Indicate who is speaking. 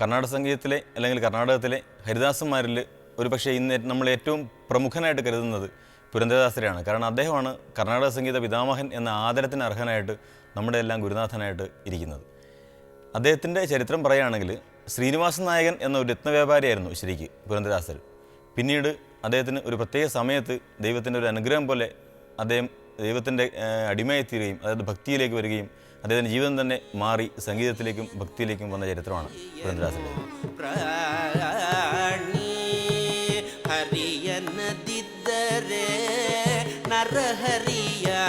Speaker 1: കർണാടക സംഗീതത്തിലെ അല്ലെങ്കിൽ കർണാടകത്തിലെ ഹരിദാസന്മാരിൽ ഒരു പക്ഷേ ഇന്ന് നമ്മൾ ഏറ്റവും പ്രമുഖനായിട്ട് കരുതുന്നത് പുരന്ദരദാസരെയാണ് കാരണം അദ്ദേഹമാണ് കർണാടക സംഗീത പിതാമഹൻ എന്ന ആദരത്തിന് അർഹനായിട്ട് നമ്മുടെ എല്ലാം ഗുരുനാഥനായിട്ട് ഇരിക്കുന്നത്. അദ്ദേഹത്തിന്റെ ചരിത്രം പറയുകയാണെങ്കിൽ ശ്രീനിവാസൻ നായകൻ എന്ന ഒരു രത്നവ്യാപാരിയായിരുന്നു ശരിക്ക് പുരന്ദരദാസർ. പിന്നീട് അദ്ദേഹത്തിന് ഒരു പ്രത്യേക സമയത്ത് ദൈവത്തിന്റെ ഒരു അനുഗ്രഹം പോലെ അദ്ദേഹം ദൈവത്തിന്റെ അടിമയെത്തുകയും അതായത് ഭക്തിയിലേക്ക് വരികയും അദ്ദേഹത്തിന്റെ ജീവിതം തന്നെ മാറി സംഗീതത്തിലേക്കും ഭക്തിയിലേക്കും വന്ന ചരിത്രമാണ് പുരന്ദരാസിന്റെ ഹരിയ നരഹരിയാ